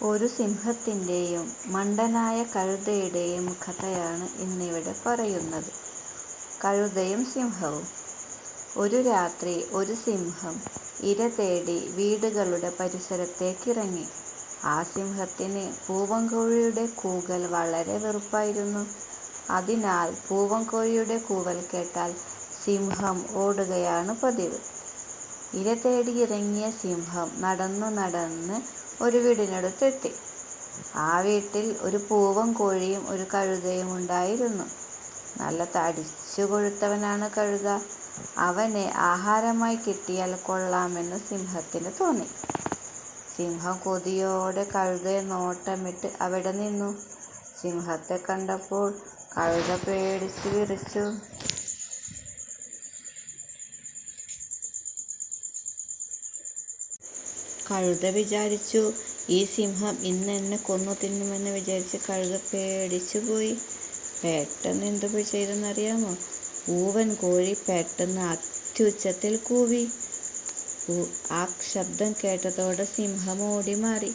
ഒരു സിംഹത്തിന്റെയും മണ്ടനായ കഴുതയുടെയും കഥയാണ് ഇന്നിവിടെ പറയുന്നത്. കഴുതയും സിംഹവും. ഒരു രാത്രി ഒരു സിംഹം ഇര തേടി വീടുകളുടെ പരിസരത്തേക്ക് ഇറങ്ങി ആ സിംഹത്തിന് പൂവൻകോഴിയുടെ കൂകൽ വളരെ വെറുപ്പായിരുന്നു. അതിനാൽ പൂവൻകോഴിയുടെ കൂവൽ കേട്ടാൽ സിംഹം ഓടുകയാണ് പതിവ്. ഇര തേടി ഇറങ്ങിയ സിംഹം നടന്നു നടന്ന് ഒരു വീടിനടുത്തെത്തി. ആ വീട്ടിൽ ഒരു പൂവൻകോഴിയും ഒരു കഴുതയും ഉണ്ടായിരുന്നു. നല്ല തടിച്ചു കൊഴുത്തവനാണ് കഴുത. അവനെ ആഹാരമായി കിട്ടിയാൽ കൊള്ളാമെന്ന് സിംഹത്തിന് തോന്നി. സിംഹം കൊതിയോടെ കഴുതയെ നോട്ടമിട്ട് അവിടെ നിന്നു. സിംഹത്തെ കണ്ടപ്പോൾ കഴുത പേടിച്ചു വിറച്ചു. കഴുത വിചാരിച്ചു ഈ സിംഹം ഇന്ന് എന്നെ കൊന്നു തിന്നുമെന്ന് വിചാരിച്ച് കഴുത പേടിച്ചു പോയി. പെട്ടെന്ന് എന്തു ചെയ്തെന്നറിയാമോ? പൂവൻകോഴി പെട്ടെന്ന് അത്യുച്ചത്തിൽ കൂവി. ആ ശബ്ദം കേട്ടതോടെ സിംഹം ഓടി മാറി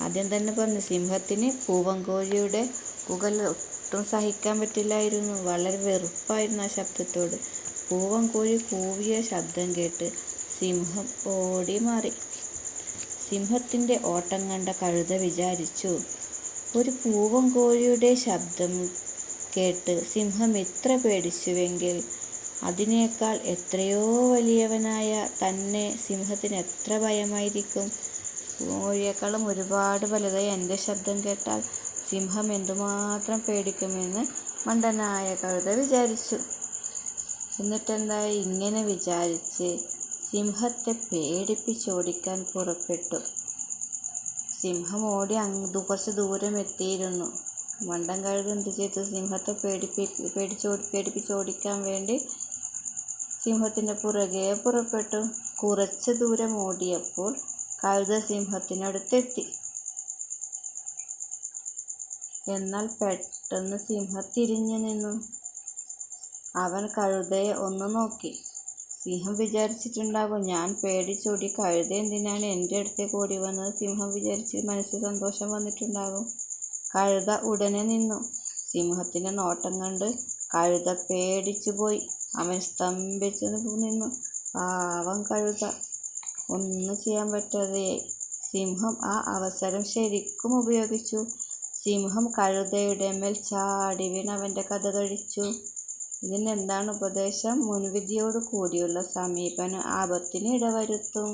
ആദ്യം തന്നെ പറഞ്ഞു സിംഹത്തിന് പൂവൻകോഴിയുടെ പുകൽ ഒട്ടും സഹിക്കാൻ പറ്റില്ലായിരുന്നു. വളരെ വെറുപ്പായിരുന്നു ആ ശബ്ദത്തോട്. പൂവൻകോഴി കൂവിയ ശബ്ദം കേട്ട് സിംഹം ഓടിമാറി. സിംഹത്തിന്റെ ഓട്ടം കണ്ട കഴുത വിചാരിച്ചു ഒരു പൂവൻകോഴിയുടെ ശബ്ദം കേട്ട് സിംഹം ഇത്ര പേടിച്ചുവെങ്കിൽ അതിനേക്കാൾ എത്രയോ വലിയവനായ തന്നെ സിംഹത്തിന് എത്ര ഭയമായിരിക്കും. കോഴിയേക്കാളും ഒരുപാട് വലുതായി എന്റെ ശബ്ദം കേട്ടാൽ സിംഹം എന്തുമാത്രം പേടിക്കുമെന്ന് മണ്ടനായ കഴുത വിചാരിച്ചു. എന്നിട്ടെന്തായി ഇങ്ങനെ വിചാരിച്ച് സിംഹത്തെ പേടിപ്പിച്ചോടിക്കാൻ പുറപ്പെട്ടു. സിംഹം ഓടി കുറച്ച് ദൂരം എത്തിയിരുന്നു. മണ്ടൻ എന്ത് ചെയ്തു സിംഹത്തെ പേടിപ്പിച്ചോടിക്കാൻ വേണ്ടി സിംഹത്തിന്റെ പുറകെ പുറപ്പെട്ടു. കുറച്ച് ദൂരം ഓടിയപ്പോൾ കഴുത സിംഹത്തിനടുത്തെത്തി. എന്നാൽ പെട്ടെന്ന് സിംഹം തിരിഞ്ഞു നിന്നു. അവൻ കഴുതയെ ഒന്ന് നോക്കി. സിംഹം വിചാരിച്ചിട്ടുണ്ടാകും ഞാൻ പേടിച്ചോടി കഴുത എന്തിനാണ് എന്റെ അടുത്തേക്ക് ഓടി വന്നത് സിംഹം വിചാരിച്ച് മനസ്സിൽ സന്തോഷം വന്നിട്ടുണ്ടാകും. കഴുത ഉടനെ നിന്നു. സിംഹത്തിന്റെ നോട്ടം കണ്ട് കഴുത പേടിച്ചു പോയി അവൻ സ്തംഭിച്ചു നിന്നു. പാവം കഴുത. ഒന്നും ചെയ്യാൻ പറ്റാതെയായി. സിംഹം ആ അവസരം ശരിക്കും ഉപയോഗിച്ചു. സിംഹം കഴുതയുടെ മേൽ ചാടി വീണ് അവന്റെ കഥ കഴിച്ചു. ഇതിൽ എന്താണ് ഉപദേശം? മുൻവിധിയോടു കൂടിയുള്ള സമീപനം ആപത്തിന് ഇടവരുത്തും.